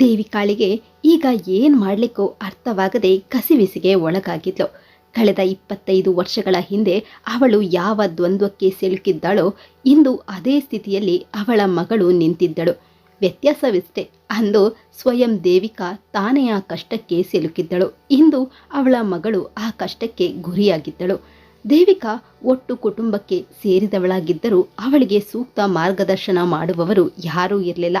ದೇವಿಕಾಳಿಗೆ ಈಗ ಏನ್ ಮಾಡ್ಲಿಕ್ಕೂ ಅರ್ಥವಾಗದೆ ಕಸಿವಿಸಿಗೆ ಒಳಗಾಗಿದ್ಲು. ಕಳೆದ ಇಪ್ಪತ್ತೈದು ವರ್ಷಗಳ ಹಿಂದೆ ಅವಳು ಯಾವ ದ್ವಂದ್ವಕ್ಕೆ ಸಿಲುಕಿದ್ದಾಳೋ ಇಂದು ಅದೇ ಸ್ಥಿತಿಯಲ್ಲಿ ಅವಳ ಮಗಳು ನಿಂತಿದ್ದಳು. ವ್ಯತ್ಯಾಸವಿಷ್ಟೆ, ಅಂದು ಸ್ವಯಂ ದೇವಿಕಾ ತಾನೇ ಆ ಕಷ್ಟಕ್ಕೆ ಸಿಲುಕಿದ್ದಳು. ಇಂದು ಅವಳ ಮಗಳು ಆ ಕಷ್ಟಕ್ಕೆ ಗುರಿಯಾಗಿದ್ದಳು. ದೇವಿಕಾ ಒಟ್ಟು ಕುಟುಂಬಕ್ಕೆ ಸೇರಿದವಳಾಗಿದ್ದರೂ ಅವಳಿಗೆ ಸೂಕ್ತ ಮಾರ್ಗದರ್ಶನ ಮಾಡುವವರು ಯಾರೂ ಇರಲಿಲ್ಲ.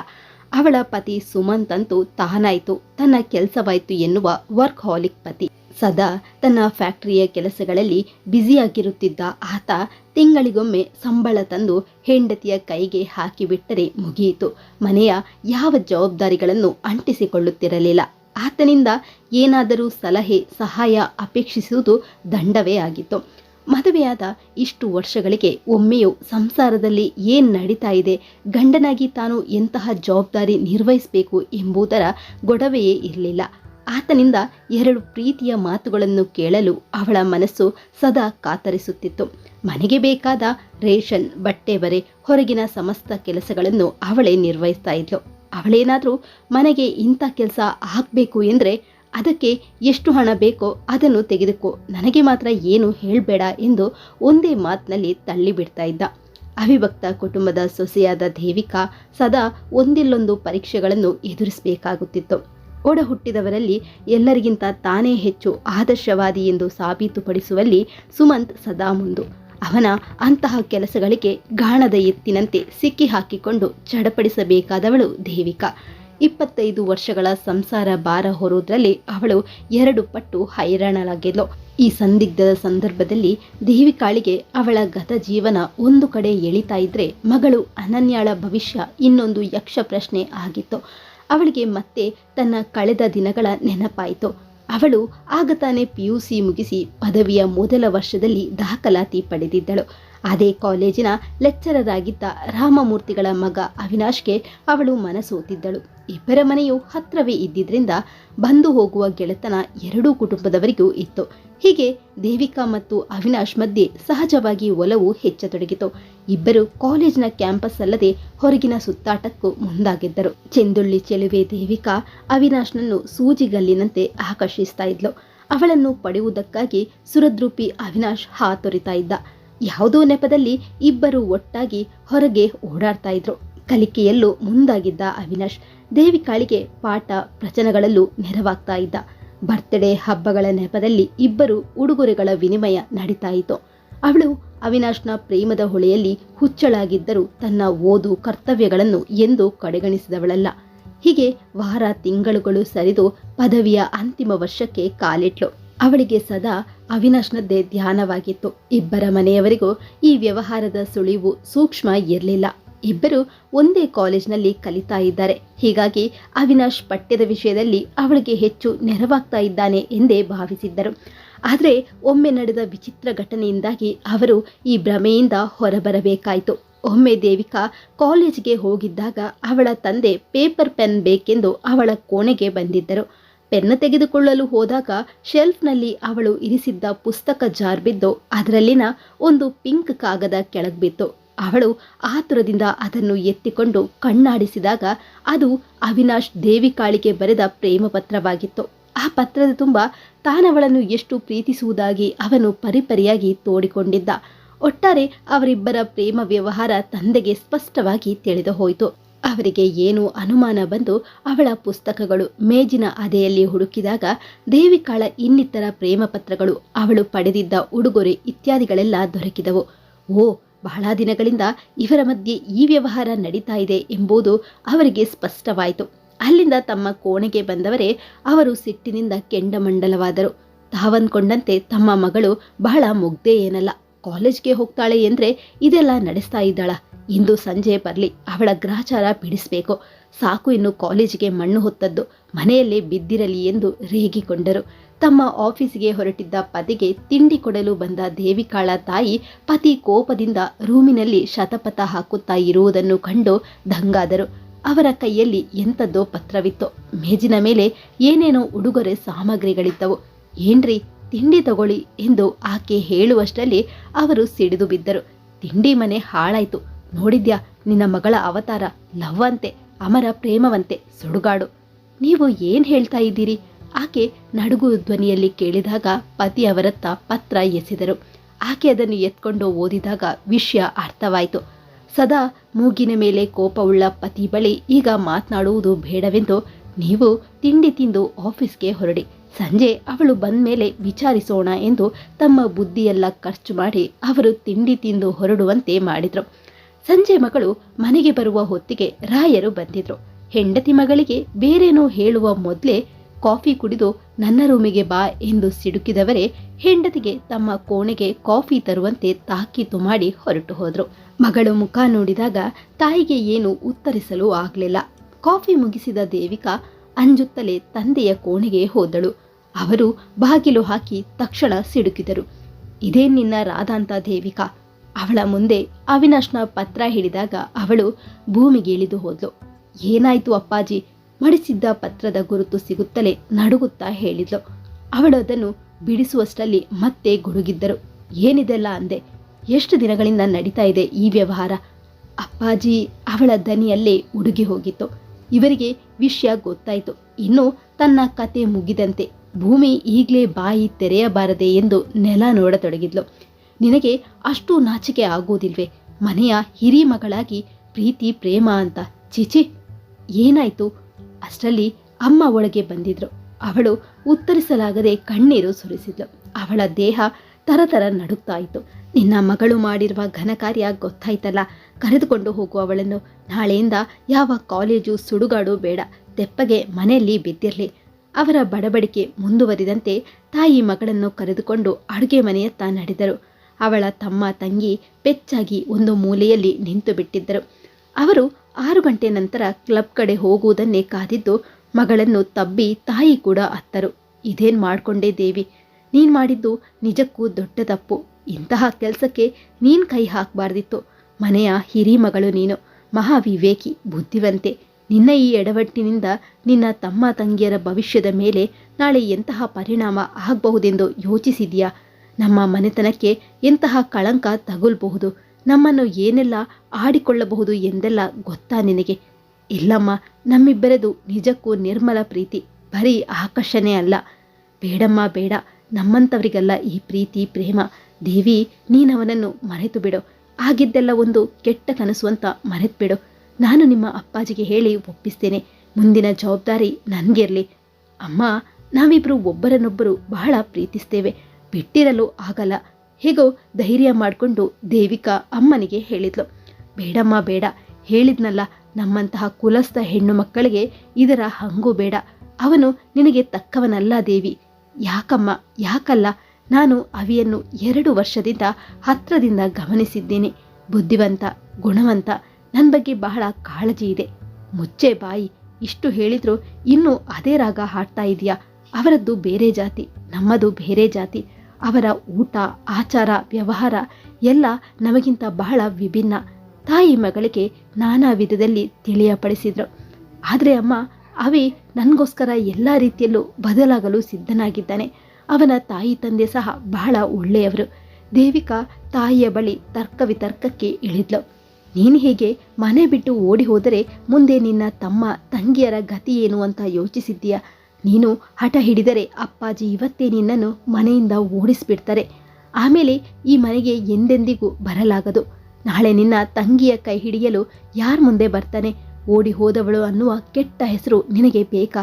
ಅವಳ ಪತಿ ಸುಮಂತ್ ಅಂತೂ ತಾನಾಯ್ತು. ತನ್ನ ಕೆಲಸವಾಯ್ತು ಎನ್ನುವ ವರ್ಕ್ ಹಾಲಿಕ್ ಪತಿ. ಸದಾ ತನ್ನ ಫ್ಯಾಕ್ಟರಿಯ ಕೆಲಸಗಳಲ್ಲಿ ಬ್ಯುಸಿಯಾಗಿರುತ್ತಿದ್ದ ಆತ ತಿಂಗಳಿಗೊಮ್ಮೆ ಸಂಬಳ ತಂದು ಹೆಂಡತಿಯ ಕೈಗೆ ಹಾಕಿಬಿಟ್ಟರೆ ಮುಗಿಯಿತು. ಮನೆಯ ಯಾವ ಜವಾಬ್ದಾರಿಗಳನ್ನು ಅಂಟಿಸಿಕೊಳ್ಳುತ್ತಿರಲಿಲ್ಲ. ಆತನಿಂದ ಏನಾದರೂ ಸಲಹೆ, ಸಹಾಯ ಅಪೇಕ್ಷಿಸುವುದು ದಂಡವೇ ಆಗಿತ್ತು. ಮದುವೆಯಾದ ಇಷ್ಟು ವರ್ಷಗಳಿಗೆ ಒಮ್ಮೆಯೂ ಸಂಸಾರದಲ್ಲಿ ಏನ್ ನಡೀತಾ ಇದೆ, ಗಂಡನಾಗಿ ತಾನು ಎಂತಹ ಜವಾಬ್ದಾರಿ ನಿರ್ವಹಿಸಬೇಕು ಎಂಬುದರ ಗೊಡವೆಯೇ ಇರಲಿಲ್ಲ. ಆತನಿಂದ ಎರಡು ಪ್ರೀತಿಯ ಮಾತುಗಳನ್ನು ಕೇಳಲು ಅವಳ ಮನಸ್ಸು ಸದಾ ಕಾತರಿಸುತ್ತಿತ್ತು. ಮನೆಗೆ ಬೇಕಾದ ರೇಷನ್, ಬಟ್ಟೆ ಬರೆ, ಹೊರಗಿನ ಸಮಸ್ತ ಕೆಲಸಗಳನ್ನು ಅವಳೇ ನಿರ್ವಹಿಸ್ತಾ ಇದ್ಲು. ಅವಳೇನಾದರೂ ಮನೆಗೆ ಇಂಥ ಕೆಲಸ ಆಗಬೇಕು ಎಂದರೆ ಅದಕ್ಕೆ ಎಷ್ಟು ಹಣ ಬೇಕೋ ಅದನ್ನು ತೆಗೆದುಕೋ. ನನಗೆ ಮಾತ್ರ ಏನು ಹೇಳಬೇಡ ಎಂದು ಒಂದೇ ಮಾತಿನಲ್ಲಿ ತಳ್ಳಿಬಿಡ್ತಾ ಇದ್ದ. ಅವಿಭಕ್ತ ಕುಟುಂಬದ ಸೊಸೆಯಾದ ದೇವಿಕಾ ಸದಾ ಒಂದಿಲ್ಲೊಂದು ಪರೀಕ್ಷೆಗಳನ್ನು ಎದುರಿಸಬೇಕಾಗುತ್ತಿತ್ತು. ಒಡ ಹುಟ್ಟಿದವರಲ್ಲಿ ಎಲ್ಲರಿಗಿಂತ ತಾನೇ ಹೆಚ್ಚು ಆದರ್ಶವಾದಿ ಎಂದು ಸಾಬೀತುಪಡಿಸುವಲ್ಲಿ ಸುಮಂತ್ ಸದಾ ಮುಂದು. ಅವನ ಅಂತಹ ಕೆಲಸಗಳಿಗೆ ಗಾಣದ ಎತ್ತಿನಂತೆ ಸಿಕ್ಕಿ ಹಾಕಿಕೊಂಡು ಚಡಪಡಿಸಬೇಕಾದವಳು ದೇವಿಕಾ. ಇಪ್ಪತ್ತೈದು ವರ್ಷಗಳ ಸಂಸಾರ ಭಾರ ಹೊರೋದ್ರಲ್ಲಿ ಅವಳು ಎರಡು ಪಟ್ಟು ಹೈರಾಣಲಾಗಿದ್ಲು ಈ ಸಂದಿಗ್ಧದ ಸಂದರ್ಭದಲ್ಲಿ ದೇವಿಕಾಳಿಗೆ ಅವಳ ಗತ ಜೀವನ ಒಂದು ಕಡೆ ಎಳಿತಾ ಇದ್ರೆ ಮಗಳು ಅನನ್ಯಾಳ ಭವಿಷ್ಯ ಇನ್ನೊಂದು ಯಕ್ಷ ಪ್ರಶ್ನೆ ಆಗಿತ್ತು. ಅವಳಿಗೆ ಮತ್ತೆ ತನ್ನ ಕಳೆದ ದಿನಗಳ ನೆನಪಾಯಿತು. ಅವಳು ಆಗ ತಾನೇ ಪಿ ಯು ಸಿ ಮುಗಿಸಿ ಪದವಿಯ ಮೊದಲ ವರ್ಷದಲ್ಲಿ ದಾಖಲಾತಿ ಪಡೆದಿದ್ದಳು. ಅದೇ ಕಾಲೇಜಿನ ಲೆಕ್ಚರರ್ ಆಗಿದ್ದ ರಾಮಮೂರ್ತಿಗಳ ಮಗ ಅವಿನಾಶ್ಗೆ ಅವಳು ಮನಸೋತಿದ್ದಳು ಇಬ್ಬರ ಮನೆಯು ಹತ್ರವೇ ಇದ್ದಿದ್ದರಿಂದ ಬಂದು ಹೋಗುವ ಗೆಳೆತನ ಎರಡೂ ಕುಟುಂಬದವರಿಗೂ ಇತ್ತು. ಹೀಗೆ ದೇವಿಕಾ ಮತ್ತು ಅವಿನಾಶ್ ಮಧ್ಯೆ ಸಹಜವಾಗಿ ಒಲವು ಹೆಚ್ಚತೊಡಗಿತು. ಇಬ್ಬರು ಕಾಲೇಜಿನ ಕ್ಯಾಂಪಸ್ ಅಲ್ಲದೆ ಹೊರಗಿನ ಸುತ್ತಾಟಕ್ಕೂ ಮುಂದಾಗಿದ್ದರು. ಚೆಂದುಳ್ಳಿ ಚೆಲುವೆ ದೇವಿಕಾ ಅವಿನಾಶ್ನನ್ನು ಸೂಜಿಗಲ್ಲಿನಂತೆ ಆಕರ್ಷಿಸ್ತಾ ಇದ್ಲು. ಅವಳನ್ನು ಪಡೆಯುವುದಕ್ಕಾಗಿ ಸುರದ್ರೂಪಿ ಅವಿನಾಶ್ ಹಾತೊರಿತಾ ಇದ್ದ. ಯಾವುದೋ ನೆಪದಲ್ಲಿ ಇಬ್ಬರು ಒಟ್ಟಾಗಿ ಹೊರಗೆ ಓಡಾಡ್ತಾ ಇದ್ರು. ಕಲಿಕೆಯಲ್ಲೂ ಮುಂದಾಗಿದ್ದ ಅವಿನಾಶ್ ದೇವಿಕಾಳಿಗೆ ಪಾಠ ಪ್ರಚನಗಳಲ್ಲೂ ನೆರವಾಗ್ತಾ ಇದ್ದ. ಬರ್ತ್ಡೇ ಹಬ್ಬಗಳ ನೆಪದಲ್ಲಿ ಇಬ್ಬರು ಉಡುಗೊರೆಗಳ ವಿನಿಮಯ ನಡೀತಾ ಇತ್ತು. ಅವಳು ಅವಿನಾಶ್ನ ಪ್ರೇಮದ ಹೊಳೆಯಲ್ಲಿ ಹುಚ್ಚಳಾಗಿದ್ದರೂ ತನ್ನ ಓದು ಕರ್ತವ್ಯಗಳನ್ನು ಎಂದು ಕಡೆಗಣಿಸಿದವಳಲ್ಲ. ಹೀಗೆ ವಾರ ತಿಂಗಳುಗಳು ಸರಿದು ಪದವಿಯ ಅಂತಿಮ ವರ್ಷಕ್ಕೆ ಕಾಲಿಟ್ಲು. ಅವಳಿಗೆ ಸದಾ ಅವಿನಾಶ್ನದ್ದೇ ಧ್ಯಾನವಾಗಿತ್ತು. ಇಬ್ಬರ ಮನೆಯವರಿಗೂ ಈ ವ್ಯವಹಾರದ ಸುಳಿವು ಸೂಕ್ಷ್ಮ ಇರಲಿಲ್ಲ. ಇಬ್ಬರು ಒಂದೇ ಕಾಲೇಜ್ನಲ್ಲಿ ಕಲಿತಾ ಇದ್ದಾರೆ. ಹೀಗಾಗಿ ಅವಿನಾಶ್ ಪಠ್ಯದ ವಿಷಯದಲ್ಲಿ ಅವಳಿಗೆ ಹೆಚ್ಚು ನೆರವಾಗ್ತಾ ಇದ್ದಾನೆ ಎಂದೇ ಭಾವಿಸಿದ್ದರು. ಆದರೆ ಒಮ್ಮೆ ನಡೆದ ವಿಚಿತ್ರ ಘಟನೆಯಿಂದಾಗಿ ಅವರು ಈ ಭ್ರಮೆಯಿಂದ ಹೊರಬರಬೇಕಾಯಿತು. ಒಮ್ಮೆ ದೇವಿಕಾ ಕಾಲೇಜ್ಗೆ ಹೋಗಿದ್ದಾಗ ಅವಳ ತಂದೆ ಪೇಪರ್ ಪೆನ್ ಬೇಕೆಂದು ಅವಳ ಕೋಣೆಗೆ ಬಂದಿದ್ದರು. ಪೆನ್ನು ತೆಗೆದುಕೊಳ್ಳಲು ಹೋದಾಗ ಶೆಲ್ಫ್ನಲ್ಲಿ ಅವಳು ಇರಿಸಿದ್ದ ಪುಸ್ತಕ ಜಾರ್ ಬಿದ್ದು ಅದರಲ್ಲಿನ ಒಂದು ಪಿಂಕ್ ಕಾಗದ ಕೆಳಗೆ ಬಿತ್ತು. ಅವಳು ಆತುರದಿಂದ ಅದನ್ನು ಎತ್ತಿಕೊಂಡು ಕಣ್ಣಾಡಿಸಿದಾಗ ಅದು ಅವಿನಾಶ್ ದೇವಿಕಾಳಿಗೆ ಬರೆದ ಪ್ರೇಮ ಪತ್ರವಾಗಿತ್ತು ಆ ಪತ್ರದ ತುಂಬ ತಾನವಳನ್ನು ಎಷ್ಟು ಪ್ರೀತಿಸುವುದಾಗಿ ಅವನು ಪರಿಪರಿಯಾಗಿ ತೋಡಿಕೊಂಡಿದ್ದ. ಒಟ್ಟಾರೆ ಅವರಿಬ್ಬರ ಪ್ರೇಮ ವ್ಯವಹಾರ ತಂದೆಗೆ ಸ್ಪಷ್ಟವಾಗಿ ತಿಳಿದು ಹೋಯಿತು. ಅವರಿಗೆ ಏನು ಅನುಮಾನ ಬಂದು ಅವಳ ಪುಸ್ತಕಗಳು ಮೇಜಿನ ಅದೆಯಲ್ಲಿ ಹುಡುಕಿದಾಗ ದೇವಿಕಾಳ ಇನ್ನಿತರ ಪ್ರೇಮ ಪತ್ರಗಳು, ಅವಳು ಪಡೆದಿದ್ದ ಉಡುಗೊರೆ ಇತ್ಯಾದಿಗಳೆಲ್ಲ ದೊರಕಿದವು. ಓ, ಬಹಳ ದಿನಗಳಿಂದ ಇವರ ಮಧ್ಯೆ ಈ ವ್ಯವಹಾರ ನಡೀತಾ ಇದೆ ಎಂಬುದು ಅವರಿಗೆ ಸ್ಪಷ್ಟವಾಯಿತು. ಅಲ್ಲಿಂದ ತಮ್ಮ ಕೋಣೆಗೆ ಬಂದವರೇ ಅವರು ಸಿಟ್ಟಿನಿಂದ ಕೆಂಡಮಂಡಲವಾದರು. ತಾವಂದ್ಕೊಂಡಂತೆ ತಮ್ಮ ಮಗಳು ಬಹಳ ಮುಗ್ಧೆ ಏನಲ್ಲ ಕಾಲೇಜ್ಗೆ ಹೋಗ್ತಾಳೆ ಎಂದ್ರೆ ಇದೆಲ್ಲ ನಡೆಸ್ತಾ ಇದ್ದಾಳ. ಇಂದು ಸಂಜೆ ಬರಲಿ, ಅವಳ ಗ್ರಹಚಾರ ಬಿಡಿಸಬೇಕು. ಸಾಕು ಇನ್ನು ಕಾಲೇಜಿಗೆ ಮಣ್ಣು ಹೊತ್ತದ್ದು, ಮನೆಯಲ್ಲೇ ಬಿದ್ದಿರಲಿ ಎಂದು ರೇಗಿಕೊಂಡರು. ತಮ್ಮ ಆಫೀಸಿಗೆ ಹೊರಟಿದ್ದ ಪತಿಗೆ ತಿಂಡಿ ಕೊಡಲು ಬಂದ ದೇವಿಕಾಳ ತಾಯಿ ಪತಿ ಕೋಪದಿಂದ ರೂಮಿನಲ್ಲಿ ಶತಪಥ ಹಾಕುತ್ತಾ ಇರುವುದನ್ನು ಕಂಡು ದಂಗಾದರು. ಅವರ ಕೈಯಲ್ಲಿ ಎಂಥದ್ದೋ ಪತ್ರವಿತ್ತು. ಮೇಜಿನ ಮೇಲೆ ಏನೇನೋ ಉಡುಗೊರೆ ಸಾಮಗ್ರಿಗಳಿದ್ದವು. ಏನ್ರಿ, ತಿಂಡಿ ತಗೊಳ್ಳಿ ಎಂದು ಆಕೆ ಹೇಳುವಷ್ಟರಲ್ಲಿ ಅವರು ಸಿಡಿದು ಬಿದ್ದರು. ತಿಂಡಿ ಮನೆ ಹಾಳಾಯ್ತು. ನೋಡಿದ್ಯಾ? ನಿನ್ನ ಮಗಳ ಅವತಾರ ಲವ್ವಂತೆ, ಅಮರ ಪ್ರೇಮವಂತೆ ಸುಡುಗಾಡು. ನೀವು ಏನ್ ಹೇಳ್ತಾ ಇದ್ದೀರಿ? ಆಕೆ ನಡುಗು ಧ್ವನಿಯಲ್ಲಿ ಕೇಳಿದಾಗ ಪತಿ ಅವರತ್ತ ಪತ್ರ ಎಸೆದರು. ಆಕೆ ಅದನ್ನು ಎತ್ಕೊಂಡು ಓದಿದಾಗ ವಿಷಯ ಅರ್ಥವಾಯಿತು. ಸದಾ ಮೂಗಿನ ಮೇಲೆ ಕೋಪವುಳ್ಳ ಪತಿ ಬಳಿ ಈಗ ಮಾತನಾಡುವುದು ಬೇಡವೆಂದು ನೀವು ತಿಂಡಿ ತಿಂದು ಆಫೀಸ್ಗೆ ಹೊರಡಿ. ಸಂಜೆ ಅವಳು ಬಂದ ಮೇಲೆ ವಿಚಾರಿಸೋಣ ಎಂದು ತಮ್ಮ ಬುದ್ಧಿಯೆಲ್ಲ ಖರ್ಚು ಮಾಡಿ ಅವರು ತಿಂಡಿ ತಿಂದು ಹೊರಡುವಂತೆ ಮಾಡಿದ್ರು. ಸಂಜೆ ಮಗಳು ಮನೆಗೆ ಬರುವ ಹೊತ್ತಿಗೆ ರಾಯರು ಬಂದಿದ್ರು. ಹೆಂಡತಿ ಮಗಳಿಗೆ ಬೇರೇನೋ ಹೇಳುವ ಮೊದಲೇ ಕಾಫಿ ಕುಡಿದು, ನನ್ನ ರೂಮಿಗೆ ಬಾ ಎಂದು ಸಿಡುಕಿದವರೇ ಹೆಂಡತಿಗೆ ತಮ್ಮ ಕೋಣೆಗೆ ಕಾಫಿ ತರುವಂತೆ ತಾಕೀತು ಮಾಡಿ ಹೊರಟು ಹೋದರು. ಮಗಳು ಮುಖ ನೋಡಿದಾಗ ತಾಯಿಗೆ ಏನು ಉತ್ತರಿಸಲು ಆಗಲಿಲ್ಲ. ಕಾಫಿ ಮುಗಿಸಿದ ದೇವಿಕಾ ಅಂಜುತ್ತಲೇ ತಂದೆಯ ಕೋಣೆಗೆ ಹೋದಳು. ಅವರು ಬಾಗಿಲು ಹಾಕಿ ತಕ್ಷಣ ಸಿಡುಕಿದರು. ಇದೇ ನಿನ್ನ ರಾಧಾಂತ ದೇವಿಕಾ ಅವಳ ಮುಂದೆ ಅವಿನಾಶ್ನ ಪತ್ರ ಹಿಡಿದಾಗ ಅವಳು ಭೂಮಿಗೆ ಇಳಿದು ಹೋದ್ಲು. ಏನಾಯ್ತು ಅಪ್ಪಾಜಿ? ಮಡಿಸಿದ್ದ ಪತ್ರದ ಗುರುತು ಸಿಗುತ್ತಲೇ ನಡುಗುತ್ತಾ ಹೇಳಿದ್ಲು. ಅವಳು ಅದನ್ನು ಬಿಡಿಸುವಷ್ಟರಲ್ಲಿ ಮತ್ತೆ ಗುಡುಗಿದ್ದರು. ಏನಿದೆಲ್ಲ ಅಂದೆ? ಎಷ್ಟು ದಿನಗಳಿಂದ ನಡೀತಾ ಇದೆ ಈ ವ್ಯವಹಾರ? ಅಪ್ಪಾಜಿ ಅವಳ ದನಿಯಲ್ಲೇ ಉಡುಗಿ ಹೋಗಿತ್ತು. ಇವರಿಗೆ ವಿಷಯ ಗೊತ್ತಾಯಿತು. ಇನ್ನು ತನ್ನ ಕತೆ ಮುಗಿದಂತೆ ಭೂಮಿ ಈಗಲೇ ಬಾಯಿ ತೆರೆಯಬಾರದೆ ಎಂದು ನೆಲ ನೋಡತೊಡಗಿದ್ಲು. ನಿನಗೆ ಅಷ್ಟು ನಾಚಿಕೆ ಆಗೋದಿಲ್ವೇ? ಮನೆಯ ಹಿರಿ ಮಗಳಾಗಿ ಪ್ರೀತಿ, ಪ್ರೇಮ ಅಂತ. ಚೀಚಿ ಏನಾಯ್ತು? ಅಷ್ಟರಲ್ಲಿ ಅಮ್ಮ ಒಳಗೆ ಬಂದಿದ್ರು. ಅವಳು ಉತ್ತರಿಸಲಾಗದೆ ಕಣ್ಣೀರು ಸುರಿಸಿದ್ಲು. ಅವಳ ದೇಹ ತರತರ ನಡುಕ್ತಾ ಇತ್ತು. ನಿನ್ನ ಮಗಳು ಮಾಡಿರುವ ಘನ ಕಾರ್ಯ ಗೊತ್ತಾಯ್ತಲ್ಲ? ಕರೆದುಕೊಂಡು ಹೋಗು ಅವಳನ್ನು. ನಾಳೆಯಿಂದ ಯಾವ ಕಾಲೇಜು ಸುಡುಗಾಡು ಬೇಡ. ತೆಪ್ಪಗೆ ಮನೆಯಲ್ಲಿ ಬಿದ್ದಿರಲಿ. ಅವರ ಬಡಬಡಿಕೆ ಮುಂದುವರಿದಂತೆ ತಾಯಿ ಮಗಳನ್ನು ಕರೆದುಕೊಂಡು ಅಡುಗೆ ಮನೆಯತ್ತ ನಡೆದರು. ಅವಳ ತಮ್ಮ ತಂಗಿ ಪೆಚ್ಚಾಗಿ ಒಂದು ಮೂಲೆಯಲ್ಲಿ ನಿಂತು ಬಿಟ್ಟಿದ್ದರು. ಅವರು ಆರು ಗಂಟೆ ನಂತರ ಕ್ಲಬ್ ಕಡೆ ಹೋಗುವುದನ್ನೇ ಕಾದಿದ್ದು ಮಗಳನ್ನು ತಬ್ಬಿ ತಾಯಿ ಕೂಡ ಅತ್ತರು. ಇದೇನು ಮಾಡ್ಕೊಂಡೆ ದೇವಿ? ನೀನ್ ಮಾಡಿದ್ದು ನಿಜಕ್ಕೂ ದೊಡ್ಡ ತಪ್ಪು. ಇಂತಹ ಕೆಲಸಕ್ಕೆ ನೀನ್ ಕೈ ಹಾಕಬಾರ್ದಿತ್ತು. ಮನೆಯ ಹಿರಿ ಮಗಳು ನೀನು. ಮಹಾವಿವೇಕಿ, ಬುದ್ಧಿವಂತೆ. ನಿನ್ನ ಈ ಎಡವಟ್ಟಿನಿಂದ ನಿನ್ನ ತಮ್ಮ ತಂಗಿಯರ ಭವಿಷ್ಯದ ಮೇಲೆ ನಾಳೆ ಎಂತಹ ಪರಿಣಾಮ ಆಗಬಹುದೆಂದು ಯೋಚಿಸಿದೆಯಾ? ನಮ್ಮ ಮನೆತನಕ್ಕೆ ಎಂತಹ ಕಳಂಕ ತಗುಲ್ಬಹುದು, ನಮ್ಮನ್ನು ಏನೆಲ್ಲ ಆಡಿಕೊಳ್ಳಬಹುದು ಎಂದೆಲ್ಲ ಗೊತ್ತಾ ನಿನಗೆ? ಇಲ್ಲಮ್ಮ, ನಮ್ಮಿಬ್ಬರದು ನಿಜಕ್ಕೂ ನಿರ್ಮಲ ಪ್ರೀತಿ ಬರೀ ಆಕರ್ಷಣೆ ಅಲ್ಲ. ಬೇಡಮ್ಮ, ಬೇಡ ನಮ್ಮಂಥವರಿಗಲ್ಲ ಈ ಪ್ರೀತಿ, ಪ್ರೇಮ. ದೇವಿ, ನೀನವನನ್ನು ಮರೆತು ಬಿಡು ಆಗಿದ್ದೆಲ್ಲ ಒಂದು ಕೆಟ್ಟ ಕನಸು ಅಂತ ಮರೆತು ಬಿಡು ನಾನು ನಿಮ್ಮ ಅಪ್ಪಾಜಿಗೆ ಹೇಳಿ ಒಪ್ಪಿಸ್ತೇನೆ. ಮುಂದಿನ ಜವಾಬ್ದಾರಿ ನನಗಿರಲಿ. ಅಮ್ಮ ನಾವಿಬ್ಬರು ಒಬ್ಬರನ್ನೊಬ್ಬರು ಬಹಳ ಪ್ರೀತಿಸ್ತೇವೆ. ಬಿಟ್ಟಿರಲು ಆಗಲ್ಲ. ಹೇಗೋ ಧೈರ್ಯ ಮಾಡಿಕೊಂಡು ದೇವಿಕಾ ಅಮ್ಮನಿಗೆ ಹೇಳಿದ್ಲು. ಬೇಡಮ್ಮ, ಬೇಡ. ಹೇಳಿದ್ನಲ್ಲ ನಮ್ಮಂತಹ ಕುಲಸ್ಥ ಹೆಣ್ಣು ಮಕ್ಕಳಿಗೆ ಇದರ ಹಂಗೂ ಬೇಡ. ಅವನು ನಿನಗೆ ತಕ್ಕವನಲ್ಲ ದೇವಿ. ಯಾಕಮ್ಮ, ಯಾಕಲ್ಲ? ನಾನು ಅವಿಯನ್ನು ಎರಡು ವರ್ಷದಿಂದ ಹತ್ರದಿಂದ ಗಮನಿಸಿದ್ದೇನೆ. ಬುದ್ಧಿವಂತ, ಗುಣವಂತ ನನ್ನ ಬಗ್ಗೆ ಬಹಳ ಕಾಳಜಿ ಇದೆ. ಮುಚ್ಚೆ ಬಾಯಿ. ಇಷ್ಟು ಹೇಳಿದ್ರು ಇನ್ನೂ ಅದೇ ರಾಗ ಹಾಡ್ತಾ ಇದೆಯಾ? ಅವರದ್ದು ಬೇರೆ ಜಾತಿ, ನಮ್ಮದು ಬೇರೆ ಜಾತಿ. ಅವರ ಊಟ, ಆಚಾರ, ವ್ಯವಹಾರ ಎಲ್ಲ ನಮಗಿಂತ ಬಹಳ ವಿಭಿನ್ನ. ತಾಯಿ ಮಗಳಿಗೆ ನಾನಾ ವಿಧದಲ್ಲಿ ತಿಳಿಯಪಡಿಸಿದರು. ಆದರೆ ಅಮ್ಮ, ಅವಿ ನನಗೋಸ್ಕರ ಎಲ್ಲ ರೀತಿಯಲ್ಲೂ ಬದಲಾಗಲು ಸಿದ್ಧನಾಗಿದ್ದಾನೆ. ಅವನ ತಾಯಿ ತಂದೆ ಸಹ ಬಹಳ ಒಳ್ಳೆಯವರು. ದೇವಿಕಾ ತಾಯಿಯ ಬಳಿ ತರ್ಕ ವಿತರ್ಕಕ್ಕೆ ಇಳಿದ್ಲು. ನೀನು ಹೀಗೆ ಮನೆ ಬಿಟ್ಟು ಓಡಿ ಹೋದರೆ ಮುಂದೆ ನಿನ್ನ ತಮ್ಮ, ತಂಗಿಯರ ಗತಿ ಏನು ಅಂತ ಯೋಚಿಸಿದ್ದೀಯಾ? ನೀನು ಹಠ ಹಿಡಿದರೆ ಅಪ್ಪಾಜಿ ಇವತ್ತೇ ನಿನ್ನನ್ನು ಮನೆಯಿಂದ ಓಡಿಸಿಬಿಡ್ತಾರೆ. ಆಮೇಲೆ ಈ ಮನೆಗೆ ಎಂದೆಂದಿಗೂ ಬರಲಾಗದು. ನಾಳೆ ನಿನ್ನ ತಂಗಿಯ ಕೈ ಹಿಡಿಯಲು ಯಾರ ಮುಂದೆ ಬರ್ತಾನೆ? ಓಡಿ ಹೋದವಳು ಅನ್ನುವ ಕೆಟ್ಟ ಹೆಸರು ನಿನಗೆ ಬೇಕಾ?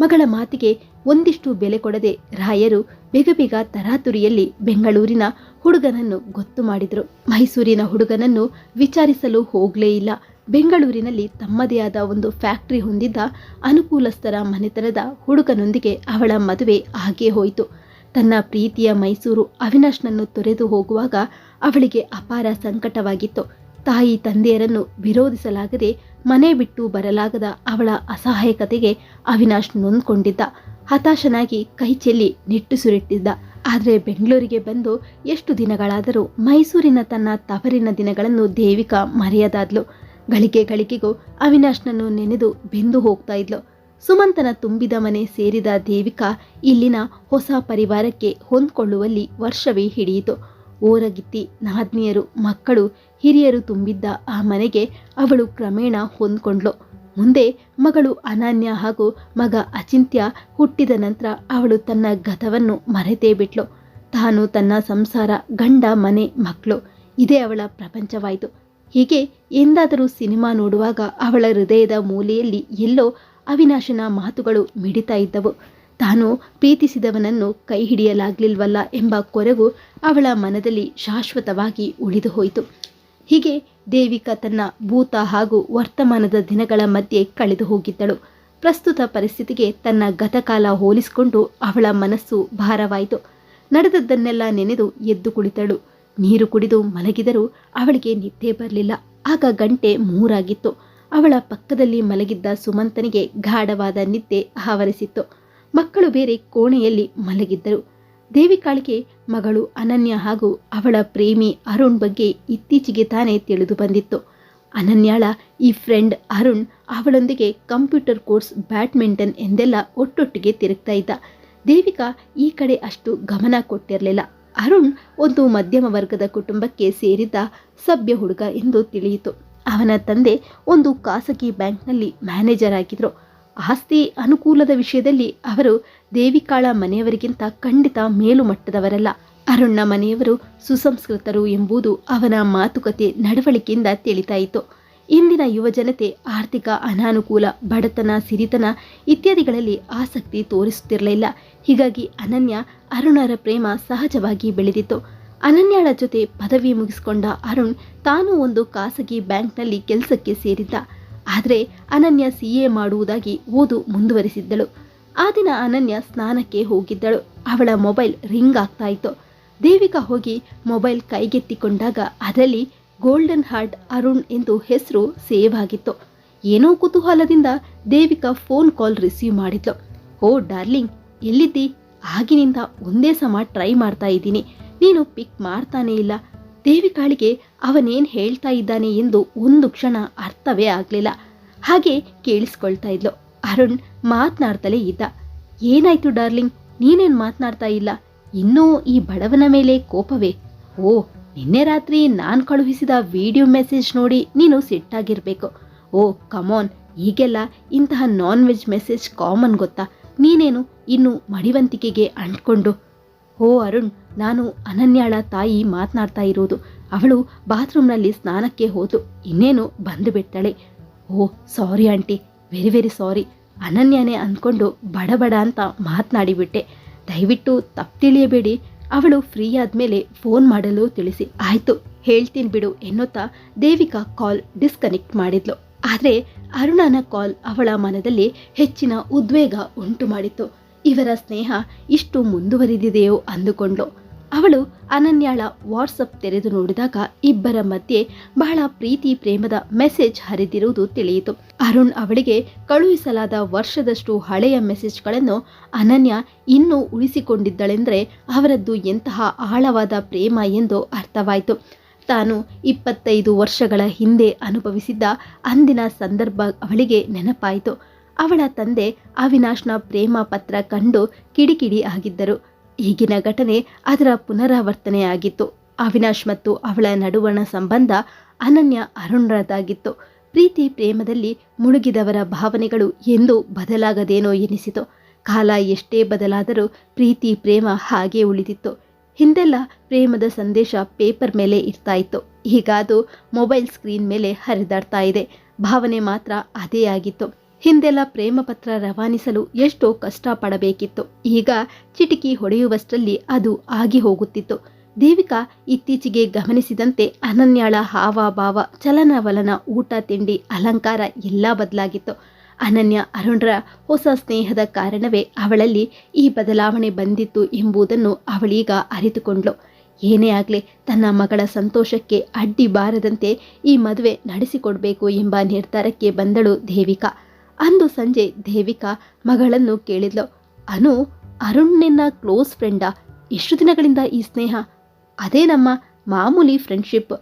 ಮಗಳ ಮಾತಿಗೆ ಒಂದಿಷ್ಟು ಬೆಲೆ ಕೊಡದೆ ರಾಯರು ಬೇಗ ಬೇಗ ತರಾತುರಿಯಲ್ಲಿ ಬೆಂಗಳೂರಿನ ಹುಡುಗನನ್ನು ಗೊತ್ತು ಮಾಡಿದರು. ಮೈಸೂರಿನ ಹುಡುಗನನ್ನು ವಿಚಾರಿಸಲು ಹೋಗಲೇ ಇಲ್ಲ. ಬೆಂಗಳೂರಿನಲ್ಲಿ ತಮ್ಮದೇ ಆದ ಒಂದು ಫ್ಯಾಕ್ಟರಿ ಹೊಂದಿದ್ದ ಅನುಕೂಲಸ್ಥರ ಮನೆತನದ ಹುಡುಗನೊಂದಿಗೆ ಅವಳ ಮದುವೆ ಆಗೇ ಹೋಯಿತು. ತನ್ನ ಪ್ರೀತಿಯ ಮೈಸೂರು ಅವಿನಾಶ್ನನ್ನು ತೊರೆದು ಹೋಗುವಾಗ ಅವಳಿಗೆ ಅಪಾರ ಸಂಕಟವಾಗಿತ್ತು. ತಾಯಿ ತಂದೆಯರನ್ನು ವಿರೋಧಿಸಲಾಗದೆ ಮನೆ ಬಿಟ್ಟು ಬರಲಾಗದ ಅವಳ ಅಸಹಾಯಕತೆಗೆ ಅವಿನಾಶ್ ನೊಂದ್ಕೊಂಡಿದ್ದ. ಹತಾಶನಾಗಿ ಕೈ ಚೆಲ್ಲಿ ನಿಟ್ಟುಸುರಿಟ್ಟಿದ್ದ. ಆದರೆ ಬೆಂಗಳೂರಿಗೆ ಬಂದು ಎಷ್ಟು ದಿನಗಳಾದರೂ ಮೈಸೂರಿನ ತನ್ನ ತವರಿನ ದಿನಗಳನ್ನು ದೇವಿಕಾ ಮರೆಯದಾದ್ಲು. ಗಳಿಕೆ ಗಳಿಗೆಗೂ ಅವಿನಾಶ್ನನ್ನು ನೆನೆದು ಬೆಂದು ಹೋಗ್ತಾ ಇದ್ಲು. ಸುಮಂತನ ತುಂಬಿದ ಮನೆ ಸೇರಿದ ದೇವಿಕಾ ಇಲ್ಲಿನ ಹೊಸ ಪರಿವಾರಕ್ಕೆ ಹೊಂದ್ಕೊಳ್ಳುವಲ್ಲಿ ವರ್ಷವೇ ಹಿಡಿಯಿತು. ಓರಗಿತ್ತಿ ನಾದ್ನಿಯರು, ಮಕ್ಕಳು, ಹಿರಿಯರು ತುಂಬಿದ್ದ ಆ ಮನೆಗೆ ಅವಳು ಕ್ರಮೇಣ ಹೊಂದ್ಕೊಂಡ್ಲು. ಮುಂದೆ ಮಗಳು ಅನನ್ಯ ಹಾಗೂ ಮಗ ಅಚಿಂತ್ಯ ಹುಟ್ಟಿದ ನಂತರ ಅವಳು ತನ್ನ ಗತವನ್ನು ಮರೆತೇ ಬಿಟ್ಲು. ತಾನು ತನ್ನ ಸಂಸಾರ, ಗಂಡ, ಮನೆ, ಮಕ್ಕಳು. ಇದೇ ಅವಳ ಪ್ರಪಂಚವಾಯಿತು. ಹೀಗೆ ಎಂದಾದರೂ ಸಿನಿಮಾ ನೋಡುವಾಗ ಅವಳ ಹೃದಯದ ಮೂಲೆಯಲ್ಲಿ ಎಲ್ಲೋ ಅವಿನಾಶನ ಮಾತುಗಳು ಮಿಡಿತಾ ಇದ್ದವು. ತಾನು ಪ್ರೀತಿಸಿದವನನ್ನು ಕೈ ಹಿಡಿಯಲಾಗಲಿಲ್ವಲ್ಲ ಎಂಬ ಕೊರಗು ಅವಳ ಮನದಲ್ಲಿ ಶಾಶ್ವತವಾಗಿ ಉಳಿದು ಹೋಯಿತು. ಹೀಗೆ ದೇವಿಕಾ ತನ್ನ ಭೂತ ಹಾಗೂ ವರ್ತಮಾನದ ದಿನಗಳ ಮಧ್ಯೆ ಕಳೆದು ಹೋಗಿದ್ದಳು. ಪ್ರಸ್ತುತ ಪರಿಸ್ಥಿತಿಗೆ ತನ್ನ ಗತಕಾಲ ಹೋಲಿಸಿಕೊಂಡು ಅವಳ ಮನಸ್ಸು ಭಾರವಾಯಿತು. ನಡೆದದ್ದನ್ನೆಲ್ಲ ನೆನೆದು ಎದ್ದು ಕುಳಿತಳು. ನೀರು ಕುಡಿದು ಮಲಗಿದರೂ ಅವಳಿಗೆ ನಿದ್ದೆ ಬರಲಿಲ್ಲ. ಆಗ ಗಂಟೆ ಮೂರಾಗಿತ್ತು. ಅವಳ ಪಕ್ಕದಲ್ಲಿ ಮಲಗಿದ್ದ ಸುಮಂತನಿಗೆ ಗಾಢವಾದ ನಿದ್ದೆ ಆವರಿಸಿತ್ತು. ಮಕ್ಕಳು ಬೇರೆ ಕೋಣೆಯಲ್ಲಿ ಮಲಗಿದ್ದರು. ದೇವಿಕಾಳಿಗೆ ಮಗಳು ಅನನ್ಯ ಹಾಗೂ ಅವಳ ಪ್ರೇಮಿ ಅರುಣ್ ಬಗ್ಗೆ ಇತ್ತೀಚೆಗೆ ತಾನೇ ತಿಳಿದು ಬಂದಿತ್ತು. ಅನನ್ಯಾಳ ಈ ಫ್ರೆಂಡ್ ಅರುಣ್ ಅವಳೊಂದಿಗೆ ಕಂಪ್ಯೂಟರ್ ಕೋರ್ಸ್ ಬ್ಯಾಡ್ಮಿಂಟನ್ ಎಂದೆಲ್ಲ ಒಟ್ಟೊಟ್ಟಿಗೆ ತಿರುಗ್ತಾ ಇದ್ದ. ದೇವಿಕಾ ಈ ಕಡೆ ಅಷ್ಟು ಗಮನ ಕೊಟ್ಟಿರಲಿಲ್ಲ. ಅರುಣ್ ಒಂದು ಮಧ್ಯಮ ವರ್ಗದ ಕುಟುಂಬಕ್ಕೆ ಸೇರಿದ ಸಭ್ಯ ಹುಡುಗ ಎಂದು ತಿಳಿಯಿತು. ಅವನ ತಂದೆ ಒಂದು ಖಾಸಗಿ ಬ್ಯಾಂಕ್ನಲ್ಲಿ ಮ್ಯಾನೇಜರ್ ಆಗಿದ್ದರು ಆಸ್ತಿ ಅನುಕೂಲದ ವಿಷಯದಲ್ಲಿ ಅವರು ದೇವಿಕಾಳ ಮನೆಯವರಿಗಿಂತ ಖಂಡಿತ ಮೇಲುಮಟ್ಟದವರಲ್ಲ. ಅರುಣ್ನ ಮನೆಯವರು ಸುಸಂಸ್ಕೃತರು ಎಂಬುದು ಅವನ ಮಾತುಕತೆ ನಡವಳಿಕೆಯಿಂದ ತಿಳಿತಾಯಿತು. ಇಂದಿನ ಯುವಜನತೆ ಆರ್ಥಿಕ ಅನಾನುಕೂಲ, ಬಡತನ, ಸಿರಿತನ ಇತ್ಯಾದಿಗಳಲ್ಲಿ ಆಸಕ್ತಿ ತೋರಿಸುತ್ತಿರಲಿಲ್ಲ. ಹೀಗಾಗಿ ಅನನ್ಯ, ಅರುಣರ ಪ್ರೇಮ ಸಹಜವಾಗಿ ಬೆಳೆದಿತ್ತು. ಅನನ್ಯಳ ಜೊತೆ ಪದವಿ ಮುಗಿಸಿಕೊಂಡ ಅರುಣ್ ತಾನು ಒಂದು ಖಾಸಗಿ ಬ್ಯಾಂಕ್ನಲ್ಲಿ ಕೆಲಸಕ್ಕೆ ಸೇರಿದ್ದ. ಆದರೆ ಅನನ್ಯ ಸಿ ಎ ಮಾಡುವುದಾಗಿ ಓದು ಮುಂದುವರಿಸಿದ್ದಳು. ಆ ದಿನ ಅನನ್ಯ ಸ್ನಾನಕ್ಕೆ ಹೋಗಿದ್ದಳು. ಅವಳ ಮೊಬೈಲ್ ರಿಂಗ್ ಆಗ್ತಾ ಇತ್ತು. ದೇವಿಕಾ ಹೋಗಿ ಮೊಬೈಲ್ ಕೈಗೆತ್ತಿಕೊಂಡಾಗ ಅದರಲ್ಲಿ ಗೋಲ್ಡನ್ ಹಾರ್ಟ್ ಅರುಣ್ ಎಂದು ಹೆಸರು ಸೇವ್ ಆಗಿತ್ತು ಏನೋ ಕುತೂಹಲದಿಂದ ದೇವಿಕಾ ಫೋನ್ ಕಾಲ್ ರಿಸೀವ್ ಮಾಡಿದ್ಲು. ಓ ಡಾರ್ಲಿಂಗ್, ಎಲ್ಲಿದ್ದಿ? ಆಗಿನಿಂದ ಒಂದೇ ಸಮ ಟ್ರೈ ಮಾಡ್ತಾ ಇದ್ದೀನಿ. ನೀನು ಪಿಕ್ ಮಾಡ್ತಾನೇ ಇಲ್ಲ. ದೇವಿಕಾಳಿಗೆ ಅವನೇನ್ ಹೇಳ್ತಾ ಇದ್ದಾನೆ ಎಂದು ಒಂದು ಕ್ಷಣ ಅರ್ಥವೇ ಆಗಲಿಲ್ಲ. ಹಾಗೆ ಕೇಳಿಸ್ಕೊಳ್ತಾ ಇದ್ಲು. ಅರುಣ್ ಮಾತನಾಡ್ತಲೇ ಇದ್ದ. ಏನಾಯ್ತು ಡಾರ್ಲಿಂಗ್, ನೀನೇನ್ ಮಾತನಾಡ್ತಾ ಇಲ್ಲ? ಇನ್ನೂ ಈ ಬಡವನ ಮೇಲೆ ಕೋಪವೇ? ಓ ನಿನ್ನೆ ರಾತ್ರಿ ನಾನು ಕಳುಹಿಸಿದ ವಿಡಿಯೋ ಮೆಸೇಜ್ ನೋಡಿ ನೀನು ಸಿಟ್ಟಾಗಿರ್ಬೇಕು. ಓ ಕಮೋನ್ ಈಗೆಲ್ಲ ಇಂತಹ ನಾನ್ ವೆಜ್ ಮೆಸೇಜ್ ಕಾಮನ್ ಗೊತ್ತಾ? ನೀನೇನು ಇನ್ನು ಮಡಿವಂತಿಕೆಗೆ ಅಂಟ್ಕೊಂಡು? ಓ, ಅರುಣ್, ನಾನು ಅನನ್ಯಾಳ ತಾಯಿ ಮಾತನಾಡ್ತಾ ಇರೋದು. ಅವಳು ಬಾತ್ರೂಮ್ನಲ್ಲಿ ಸ್ನಾನಕ್ಕೆ ಹೋದು ಇನ್ನೇನು ಬಂದು ಬಿಡ್ತಾಳೆ ಓ sorry aunty. Very very sorry ಅನನ್ಯನೇ ಅಂದ್ಕೊಂಡು ಬಡಬಡ ಅಂತ ಮಾತನಾಡಿಬಿಟ್ಟೆ. ದಯವಿಟ್ಟು ತಪ್ಪು ತಿಳಿಯಬೇಡಿ. ಅವಳು ಫ್ರೀ ಆದಮೇಲೆ ಫೋನ್ ಮಾಡಲು ತಿಳಿಸಿ, ಆಯಿತು, ಹೇಳ್ತೀನಿ ಬಿಡು ಎನ್ನುತ್ತಾ ದೇವಿಕಾ ಕಾಲ್ ಡಿಸ್ಕನೆಕ್ಟ್ ಮಾಡಿದ್ಲು. ಆದರೆ ಅರುಣನ ಕಾಲ್ ಅವಳ ಮನದಲ್ಲಿ ಹೆಚ್ಚಿನ ಉದ್ವೇಗ ಉಂಟು ಮಾಡಿತ್ತು. ಇವರ ಸ್ನೇಹ ಇಷ್ಟು ಮುಂದುವರಿದಿದೆಯೋ ಅಂದುಕೊಂಡ್ಲು ಅವಳು ಅನನ್ಯಾಳ ವಾಟ್ಸಪ್ ತೆರೆದು ನೋಡಿದಾಗ ಇಬ್ಬರ ಮಧ್ಯೆ ಬಹಳ ಪ್ರೀತಿ ಪ್ರೇಮದ ಮೆಸೇಜ್ ಹರಿದಿರುವುದು ತಿಳಿಯಿತು. ಅರುಣ್ ಅವಳಿಗೆ ಕಳುಹಿಸಲಾದ ವರ್ಷದಷ್ಟು ಹಳೆಯ ಮೆಸೇಜ್ಗಳನ್ನು ಅನನ್ಯ ಇನ್ನೂ ಉಳಿಸಿಕೊಂಡಿದ್ದಳೆಂದರೆ ಅವರದ್ದು ಎಂತಹ ಆಳವಾದ ಪ್ರೇಮ ಎಂದು ಅರ್ಥವಾಯಿತು. ತಾನು ಇಪ್ಪತ್ತೈದು ವರ್ಷಗಳ ಹಿಂದೆ ಅನುಭವಿಸಿದ್ದ ಅಂದಿನ ಸಂದರ್ಭ ಅವಳಿಗೆ ನೆನಪಾಯಿತು. ಅವಳ ತಂದೆ ಅವಿನಾಶ್ನ ಪ್ರೇಮ ಪತ್ರ ಕಂಡು ಕಿಡಿಕಿಡಿ ಆಗಿದ್ದರು. ಈಗಿನ ಘಟನೆ ಅದರ ಪುನರಾವರ್ತನೆಯಾಗಿತ್ತು. ಅವಿನಾಶ್ ಮತ್ತು ಅವಳ ನಡುವಣ ಸಂಬಂಧ ಅನನ್ಯ ಅರುಣ್ರದಾಗಿತ್ತು ಪ್ರೀತಿ ಪ್ರೇಮದಲ್ಲಿ ಮುಳುಗಿದವರ ಭಾವನೆಗಳು ಎಂದೂ ಬದಲಾಗದೇನೋ ಎನಿಸಿತು. ಕಾಲ ಎಷ್ಟೇ ಬದಲಾದರೂ ಪ್ರೀತಿ ಪ್ರೇಮ ಹಾಗೇ ಉಳಿದಿತ್ತು. ಹಿಂದೆಲ್ಲ ಪ್ರೇಮದ ಸಂದೇಶ ಪೇಪರ್ ಮೇಲೆ ಇರ್ತಾ ಇತ್ತು. ಈಗ ಅದು ಮೊಬೈಲ್ ಸ್ಕ್ರೀನ್ ಮೇಲೆ ಹರಿದಾಡ್ತಾ ಇದೆ. ಭಾವನೆ ಮಾತ್ರ ಅದೇ ಆಗಿತ್ತು. ಹಿಂದೆಲ್ಲ ಪ್ರೇಮ ಪತ್ರ ರವಾನಿಸಲು ಎಷ್ಟೋ ಕಷ್ಟಪಡಬೇಕಿತ್ತು. ಈಗ ಚಿಟಿಕಿ ಹೊಡೆಯುವಷ್ಟರಲ್ಲಿ ಅದು ಆಗಿ ಹೋಗುತ್ತಿತ್ತು. ದೇವಿಕಾ ಇತ್ತೀಚೆಗೆ ಗಮನಿಸಿದಂತೆ ಅನನ್ಯಾಳ ಹಾವಭಾವ, ಚಲನವಲನ, ಊಟ, ತಿಂಡಿ, ಅಲಂಕಾರ ಎಲ್ಲ ಬದಲಾಗಿತ್ತು. ಅನನ್ಯ ಅರುಣ್ರ ಹೊಸ ಸ್ನೇಹದ ಕಾರಣವೇ ಅವಳಲ್ಲಿ ಈ ಬದಲಾವಣೆ ಬಂದಿತ್ತು ಎಂಬುದನ್ನು ಅವಳೀಗ ಅರಿತುಕೊಂಡ್ಳು. ಏನೇ ಆಗಲಿ, ತನ್ನ ಮಗಳ ಸಂತೋಷಕ್ಕೆ ಅಡ್ಡಿ ಬಾರದಂತೆ ಈ ಮದುವೆ ನಡೆಸಿಕೊಡಬೇಕು ಎಂಬ ನಿರ್ಧಾರಕ್ಕೆ ಬಂದಳು ದೇವಿಕಾ. ಅಂದು ಸಂಜೆ ದೇವಿಕಾ ಮಗಳನ್ನು ಕೇಳಿದ್ಲು. ಅನು ಅರುಣ್ ನಿನ್ನ ಕ್ಲೋಸ್ ಫ್ರೆಂಡಾ. ಎಷ್ಟು ದಿನಗಳಿಂದ ಈ ಸ್ನೇಹ. ಅದೇ ನಮ್ಮ ಮಾಮೂಲಿ ಫ್ರೆಂಡ್ಶಿಪ್.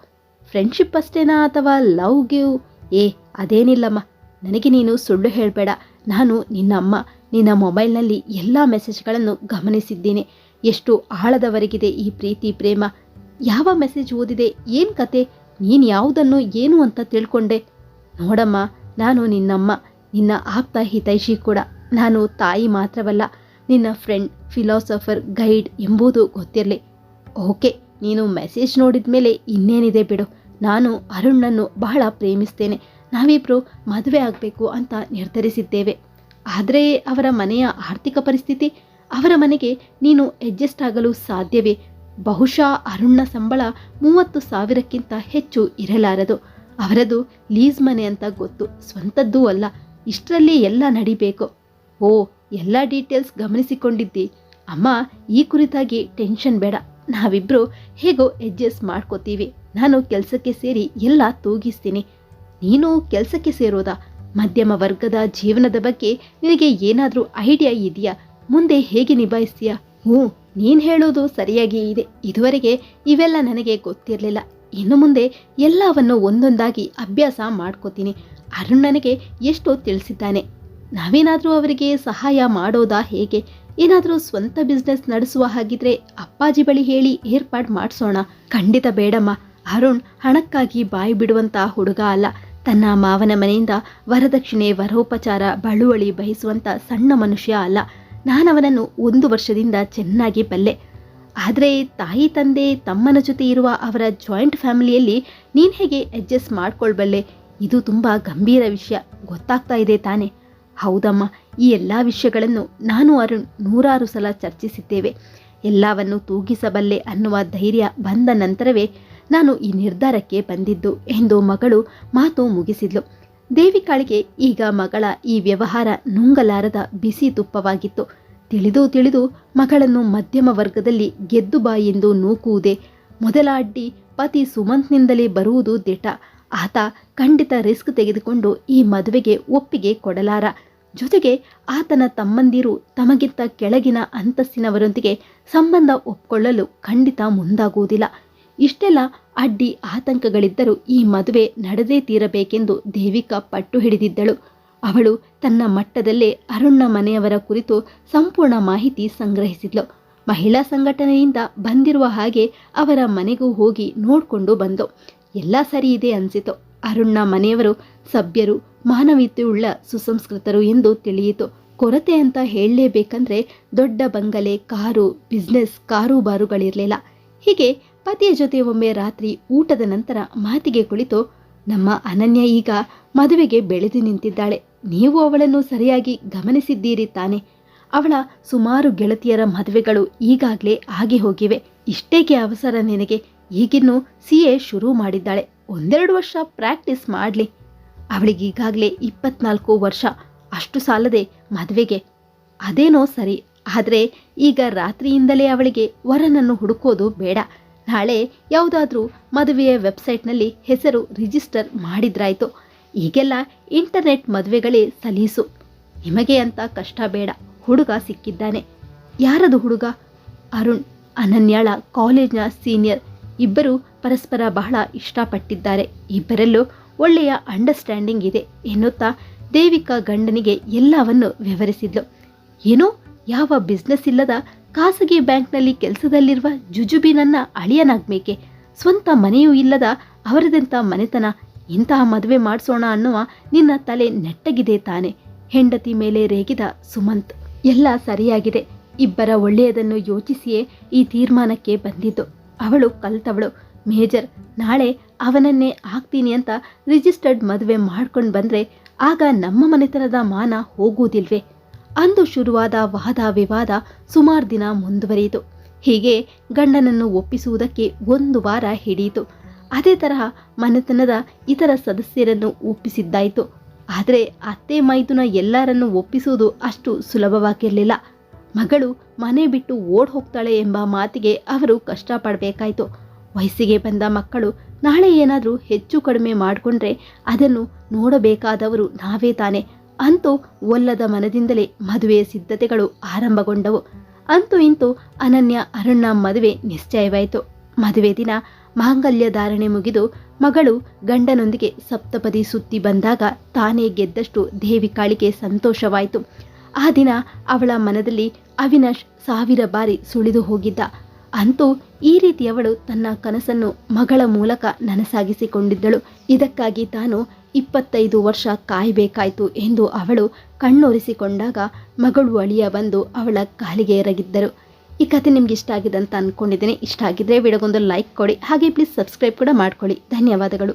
ಫ್ರೆಂಡ್ಶಿಪ್ ಅಷ್ಟೇನಾ ಅಥವಾ ಲವ್ ಗಿವ್? ಏ, ಅದೇನಿಲ್ಲಮ್ಮ. ನನಗೆ ನೀನು ಸುಳ್ಳು ಹೇಳಬೇಡ. ನಾನು ನಿನ್ನಮ್ಮ ನಿನ್ನ ಮೊಬೈಲ್ನಲ್ಲಿ ಎಲ್ಲ ಮೆಸೇಜ್ಗಳನ್ನು ಗಮನಿಸಿದ್ದೀನಿ. ಎಷ್ಟು ಆಳದವರೆಗಿದೆ ಈ ಪ್ರೀತಿ, ಪ್ರೇಮ. ಯಾವ ಮೆಸೇಜ್ ಓದಿದೆ? ಏನು ಕತೆ? ನೀನು ಯಾವುದನ್ನು, ಏನು ಅಂತ ತಿಳ್ಕೊಂಡೆ. ನೋಡಮ್ಮ, ನಾನು ನಿನ್ನಮ್ಮ. ನಿನ್ನ ಆಪ್ತ ಹಿತೈಷಿ ಕೂಡ. ನಾನು ತಾಯಿ ಮಾತ್ರವಲ್ಲ, ನಿನ್ನ ಫ್ರೆಂಡ್ ಫಿಲಾಸಫರ್ ಗೈಡ್ ಎಂಬುದು ಗೊತ್ತಿರಲಿ. ಓಕೆ, ನೀನು ಮೆಸೇಜ್ ನೋಡಿದ ಮೇಲೆ ಇನ್ನೇನಿದೆ ಬಿಡು. ನಾನು ಅರುಣ್ಣನ್ನು ಬಹಳ ಪ್ರೇಮಿಸ್ತೇನೆ. ನಾವಿಬ್ಬರು ಮದುವೆ ಆಗಬೇಕು ಅಂತ ನಿರ್ಧರಿಸಿದ್ದೇವೆ. ಆದರೆ ಅವರ ಮನೆಯ ಆರ್ಥಿಕ ಪರಿಸ್ಥಿತಿ, ಅವರ ಮನೆಗೆ ನೀನು ಅಡ್ಜಸ್ಟ್ ಆಗಲು ಸಾಧ್ಯವೇ? ಬಹುಶಃ ಅರುಣ್ನ ಸಂಬಳ ಮೂವತ್ತು ಸಾವಿರಕ್ಕಿಂತ ಹೆಚ್ಚು ಇರಲಾರದು. ಅವರದು ಲೀಸ್ ಮನೆ ಅಂತ ಗೊತ್ತು, ಸ್ವಂತದ್ದೂ ಅಲ್ಲ. ಇಷ್ಟರಲ್ಲಿ ಎಲ್ಲ ನಡಿಬೇಕು. ಓ, ಎಲ್ಲ ಡೀಟೇಲ್ಸ್ ಗಮನಿಸಿಕೊಂಡಿದ್ದಿ. ಅಮ್ಮ, ಈ ಕುರಿತಾಗಿ ಟೆನ್ಷನ್ ಬೇಡ. ನಾವಿಬ್ಬರು ಹೇಗೋ ಅಡ್ಜಸ್ಟ್ ಮಾಡ್ಕೋತೀವಿ. ನಾನು ಕೆಲಸಕ್ಕೆ ಸೇರಿ ಎಲ್ಲ ತೂಗಿಸ್ತೀನಿ. ನೀನು ಕೆಲಸಕ್ಕೆ ಸೇರೋದಾ? ಮಧ್ಯಮ ವರ್ಗದ ಜೀವನದ ಬಗ್ಗೆ ನಿನಗೆ ಏನಾದರೂ ಐಡಿಯಾ ಇದೆಯಾ? ಮುಂದೆ ಹೇಗೆ ನಿಭಾಯಿಸ್ತೀಯಾ? ಹ್ಞೂ, ನೀನು ಹೇಳೋದು ಸರಿಯಾಗಿ ಇದೆ. ಇದುವರೆಗೆ ಇವೆಲ್ಲ ನನಗೆ ಗೊತ್ತಿರಲಿಲ್ಲ. ಇನ್ನು ಮುಂದೆ ಎಲ್ಲವನ್ನು ಒಂದೊಂದಾಗಿ ಅಭ್ಯಾಸ ಮಾಡ್ಕೋತೀನಿ. ಅರುಣ್ ನನಗೆ ಎಷ್ಟೋ ತಿಳಿಸಿದ್ದಾನೆ. ನಾವೇನಾದರೂ ಅವರಿಗೆ ಸಹಾಯ ಮಾಡೋದಾ ಹೇಗೆ? ಏನಾದರೂ ಸ್ವಂತ ಬಿಸ್ನೆಸ್ ನಡೆಸುವ ಹಾಗಿದ್ರೆ ಅಪ್ಪಾಜಿ ಬಳಿ ಹೇಳಿ ಏರ್ಪಾಡು ಮಾಡಿಸೋಣ. ಖಂಡಿತ ಬೇಡಮ್ಮ. ಅರುಣ್ ಹಣಕ್ಕಾಗಿ ಬಾಯಿ ಬಿಡುವಂತ ಹುಡುಗ ಅಲ್ಲ. ತನ್ನ ಮಾವನ ಮನೆಯಿಂದ ವರದಕ್ಷಿಣೆ, ವರೋಪಚಾರ, ಬಳುವಳಿ ಬಯಸುವಂತ ಸಣ್ಣ ಮನುಷ್ಯ ಅಲ್ಲ. ನಾನವನನ್ನು ಒಂದು ವರ್ಷದಿಂದ ಚೆನ್ನಾಗಿ ಬಲ್ಲೆ ಆದರೆ ತಾಯಿ, ತಂದೆ ತಮ್ಮನ ಜೊತೆ ಇರುವ ಅವರ ಜಾಯಿಂಟ್ ಫ್ಯಾಮಿಲಿಯಲ್ಲಿ ನೀನು ಹೇಗೆ ಅಡ್ಜಸ್ಟ್ ಮಾಡ್ಕೊಳ್ಬಲ್ಲೆ? ಇದು ತುಂಬ ಗಂಭೀರ ವಿಷಯ. ಗೊತ್ತಾಗ್ತಾ ಇದೆ ತಾನೆ. ಹೌದಮ್ಮ, ಈ ಎಲ್ಲ ವಿಷಯಗಳನ್ನು ನಾನು ಅರುಣ್ ನೂರಾರು ಸಲ ಚರ್ಚಿಸಿದ್ದೇವೆ. ಎಲ್ಲವನ್ನು ತೂಗಿಸಬಲ್ಲೆ ಅನ್ನುವ ಧೈರ್ಯ ಬಂದ ನಂತರವೇ ನಾನು ಈ ನಿರ್ಧಾರಕ್ಕೆ ಬಂದಿದ್ದು ಎಂದು ಮಗಳು ಮಾತು ಮುಗಿಸಿದ್ಲು. ದೇವಿಕಾಳಿಗೆ ಈಗ ಮಗಳ ಈ ವ್ಯವಹಾರ ನುಂಗಲಾರದ ಬಿಸಿ ತುಪ್ಪವಾಗಿತ್ತು. ತಿಳಿದು ತಿಳಿದು ಮಗಳನ್ನು ಮಧ್ಯಮ ವರ್ಗದಲ್ಲಿ ಗೆದ್ದು ಬಾ ಎಂದು ನೂಕುವುದೇ ಮೊದಲ ಅಡ್ಡಿ ಪತಿ ಸುಮಂತ್ನಿಂದಲೇ ಬರುವುದು ದಿಟ. ಆತ ಖಂಡಿತ ರಿಸ್ಕ್ ತೆಗೆದುಕೊಂಡು ಈ ಮದುವೆಗೆ ಒಪ್ಪಿಗೆ ಕೊಡಲಾರ. ಜೊತೆಗೆ ಆತನ ತಮ್ಮಂದಿರು ತಮಗಿಂತ ಕೆಳಗಿನ ಅಂತಸ್ತಿನವರೊಂದಿಗೆ ಸಂಬಂಧ ಒಪ್ಕೊಳ್ಳಲು ಖಂಡಿತ ಮುಂದಾಗುವುದಿಲ್ಲ. ಇಷ್ಟೆಲ್ಲ ಅಡ್ಡಿ ಆತಂಕಗಳಿದ್ದರೂ ಈ ಮದುವೆ ನಡೆದೇ ತೀರಬೇಕೆಂದು ದೇವಿಕಾ ಪಟ್ಟು ಹಿಡಿದಿದ್ದಳು. ಅವಳು ತನ್ನ ಮಟ್ಟದಲ್ಲೇ ಅರುಣ್ನ ಮನೆಯವರ ಕುರಿತು ಸಂಪೂರ್ಣ ಮಾಹಿತಿ ಸಂಗ್ರಹಿಸಿದ್ಲು. ಮಹಿಳಾ ಸಂಘಟನೆಯಿಂದ ಬಂದಿರುವ ಹಾಗೆ ಅವರ ಮನೆಗೂ ಹೋಗಿ ನೋಡಿಕೊಂಡು ಬಂದು, ಎಲ್ಲ ಸರಿ ಇದೆ ಅನಿಸಿತು. ಅರುಣ್ನ ಮನೆಯವರು ಸಭ್ಯರು, ಮಾನವೀಯತೆಯುಳ್ಳ ಸುಸಂಸ್ಕೃತರು ಎಂದು ತಿಳಿಯಿತು. ಕೊರತೆ ಅಂತ ಹೇಳಲೇಬೇಕಂದ್ರೆ ದೊಡ್ಡ ಬಂಗಲೆ, ಕಾರು ಬಿಸ್ನೆಸ್ ಕಾರುಬಾರುಗಳಿರಲಿಲ್ಲ. ಹೀಗೆ ಪತಿಯ ಜೊತೆ ಒಮ್ಮೆ ರಾತ್ರಿ ಊಟದ ನಂತರ ಮಾತಿಗೆ ಕುಳಿತು, ನಮ್ಮ ಅನನ್ಯ ಈಗ ಮದುವೆಗೆ ಬೆಳೆದು ನಿಂತಿದ್ದಾಳೆ. ನೀವು ಅವಳನ್ನು ಸರಿಯಾಗಿ ಗಮನಿಸಿದ್ದೀರಿ ತಾನೆ. ಅವಳ ಸುಮಾರು ಗೆಳತಿಯರ ಮದುವೆಗಳು ಈಗಾಗಲೇ ಆಗಿ ಹೋಗಿವೆ. ಇಷ್ಟೇಕೆ ಅವಸರ ನಿನಗೆ? ಈಗಿನ್ನೂ ಸಿ ಎ ಶುರು ಮಾಡಿದ್ದಾಳೆ. ಒಂದೆರಡು ವರ್ಷ ಪ್ರಾಕ್ಟೀಸ್ ಮಾಡಲಿ. ಅವಳಿಗೀಗಾಗಲೇ ಇಪ್ಪತ್ನಾಲ್ಕು ವರ್ಷ. ಅಷ್ಟು ಸಾಲದೆ ಮದುವೆಗೆ. ಅದೇನೋ ಸರಿ. ಆದರೆ ಈಗ ರಾತ್ರಿಯಿಂದಲೇ ಅವಳಿಗೆ ವರನನ್ನು ಹುಡುಕೋದು ಬೇಡ. ನಾಳೆ ಯಾವುದಾದ್ರೂ ಮದುವೆಯ ವೆಬ್ಸೈಟ್ನಲ್ಲಿ ಹೆಸರು ರಿಜಿಸ್ಟರ್ ಮಾಡಿದ್ರಾಯ್ತು. ಈಗೆಲ್ಲ ಇಂಟರ್ನೆಟ್ ಮದುವೆಗಳೇ ಸಲೀಸು. ನಿಮಗೆ ಅಂತ ಕಷ್ಟ ಬೇಡ. ಹುಡುಗ ಸಿಕ್ಕಿದ್ದಾನೆ. ಯಾರದು ಹುಡುಗ? ಅರುಣ್, ಅನನ್ಯಾಳ, ಕಾಲೇಜ್ನ ಸೀನಿಯರ್. ಇಬ್ಬರು ಪರಸ್ಪರ ಬಹಳ ಇಷ್ಟಪಟ್ಟಿದ್ದಾರೆ. ಇಬ್ಬರಲ್ಲೂ ಒಳ್ಳೆಯ ಅಂಡರ್ಸ್ಟ್ಯಾಂಡಿಂಗ್ ಇದೆ ಎನ್ನುತ್ತಾ ದೇವಿಕಾ ಗಂಡನಿಗೆ ಎಲ್ಲವನ್ನು ವಿವರಿಸಿದ್ಲು. ಏನೋ ಯಾವ ಬಿಸ್ನೆಸ್ ಇಲ್ಲದ ಖಾಸಗಿ ಬ್ಯಾಂಕ್ನಲ್ಲಿ ಕೆಲಸದಲ್ಲಿರುವ ಜುಜುಬಿ ನನ್ನ ಅಳಿಯನಾಗ್ಬೇಕೆ ಸ್ವಂತ ಮನೆಯೂ ಇಲ್ಲದ ಅವರದಂಥ ಮನೆತನ? ಇಂತಹ ಮದುವೆ ಮಾಡಿಸೋಣ ಅನ್ನುವ ನಿನ್ನ ತಲೆ ನೆಟ್ಟಗಿದೆ ತಾನೆ. ಹೆಂಡತಿ ಮೇಲೆ ರೇಗಿದ ಸುಮಂತ್. ಎಲ್ಲ ಸರಿಯಾಗಿದೆ. ಇಬ್ಬರ ಒಳ್ಳೆಯದನ್ನು ಯೋಚಿಸಿಯೇ ಈ ತೀರ್ಮಾನಕ್ಕೆ ಬಂದಿದ್ದು. ಅವಳು ಕಲ್ತವಳು. ಮೇಜರ್, ನಾಳೆ ಅವನನ್ನೇ ಆಗ್ತೀನಿ ಅಂತ ರಿಜಿಸ್ಟರ್ಡ್ ಮದುವೆ ಮಾಡ್ಕೊಂಡು ಬಂದ್ರೆ ಆಗ ನಮ್ಮ ಮನೆತನದ ಮಾನ ಹೋಗುವುದಿಲ್ವೇ? ಅಂದು ಶುರುವಾದ ವಾದ ವಿವಾದ ಸುಮಾರು ದಿನ ಮುಂದುವರಿಯಿತು. ಹೀಗೆ ಗಂಡನನ್ನು ಒಪ್ಪಿಸುವುದಕ್ಕೆ ಒಂದು ವಾರ ಹಿಡಿಯಿತು. ಅದೇ ತರಹ ಮನೆತನದ ಇತರ ಸದಸ್ಯರನ್ನು ಒಪ್ಪಿಸಿದ್ದಾಯಿತು. ಆದರೆ ಅತ್ತೆ ಮೈದುನ ಎಲ್ಲರನ್ನು ಒಪ್ಪಿಸುವುದು ಅಷ್ಟು ಸುಲಭವಾಗಿರಲಿಲ್ಲ. ಮಗಳು ಮನೆ ಬಿಟ್ಟು ಓಡ್ ಹೋಗ್ತಾಳೆ ಎಂಬ ಮಾತಿಗೆ ಅವರು ಕಷ್ಟಪಡಬೇಕಾಯಿತು. ವಯಸ್ಸಿಗೆ ಬಂದ ಮಕ್ಕಳು ನಾಳೆ ಏನಾದರೂ ಹೆಚ್ಚು ಕಡಿಮೆ ಮಾಡಿಕೊಂಡ್ರೆ ಅದನ್ನು ನೋಡಬೇಕಾದವರು ನಾವೇ ತಾನೆ ಅಂತೂ ಒಲ್ಲದ ಮನದಿಂದಲೇ ಮದುವೆಯ ಸಿದ್ಧತೆಗಳು ಆರಂಭಗೊಂಡವು. ಅಂತೂ ಇಂತೂ ಅನನ್ಯ ಅರುಣ್ಣ ಮದುವೆ ನಿಶ್ಚಯವಾಯಿತು. ಮದುವೆ ದಿನ ಮಾಂಗಲ್ಯ ಧಾರಣೆ ಮುಗಿದು ಮಗಳು ಗಂಡನೊಂದಿಗೆ ಸಪ್ತಪದಿ ಸುತ್ತಿ ಬಂದಾಗ ತಾನೇ ಗೆದ್ದಷ್ಟು ದೇವಿಕಾಳಿಗೆ ಸಂತೋಷವಾಯಿತು. ಆ ದಿನ ಅವಳ ಮನದಲ್ಲಿ ಅವಿನಾಶ್ ಸಾವಿರ ಬಾರಿ ಸುಳಿದು ಹೋಗಿದ್ದ. ಅಂತೂ ಈ ರೀತಿ ಅವಳು ತನ್ನ ಕನಸನ್ನು ಮಗಳ ಮೂಲಕ ನನಸಾಗಿಸಿಕೊಂಡಿದ್ದಳು. ಇದಕ್ಕಾಗಿ ತಾನು ಇಪ್ಪತ್ತೈದು ವರ್ಷ ಕಾಯಬೇಕಾಯಿತು ಎಂದು ಅವಳು ಕಣ್ಣೊರೆಸಿಕೊಂಡಾಗ ಮಗಳು ಅಳಿಯ ಬಂದು ಅವಳ ಕಾಲಿಗೆ ಎರಗಿದ್ದರು. ಈ ಕಥೆ ನಿಮ್ಗೆ ಇಷ್ಟ ಆಗಿದೆ ಅಂತ ಅಂದ್ಕೊಂಡಿದ್ದೀನಿ ಇಷ್ಟ ಆಗಿದ್ರೆ ವಿಡಿಯೋಗೊಂದು ಲೈಕ್ ಕೊಡಿ. ಹಾಗೆ ಪ್ಲೀಸ್ ಸಬ್ಸ್ಕ್ರೈಬ್ ಕೂಡ ಮಾಡ್ಕೊಳ್ಳಿ. ಧನ್ಯವಾದಗಳು.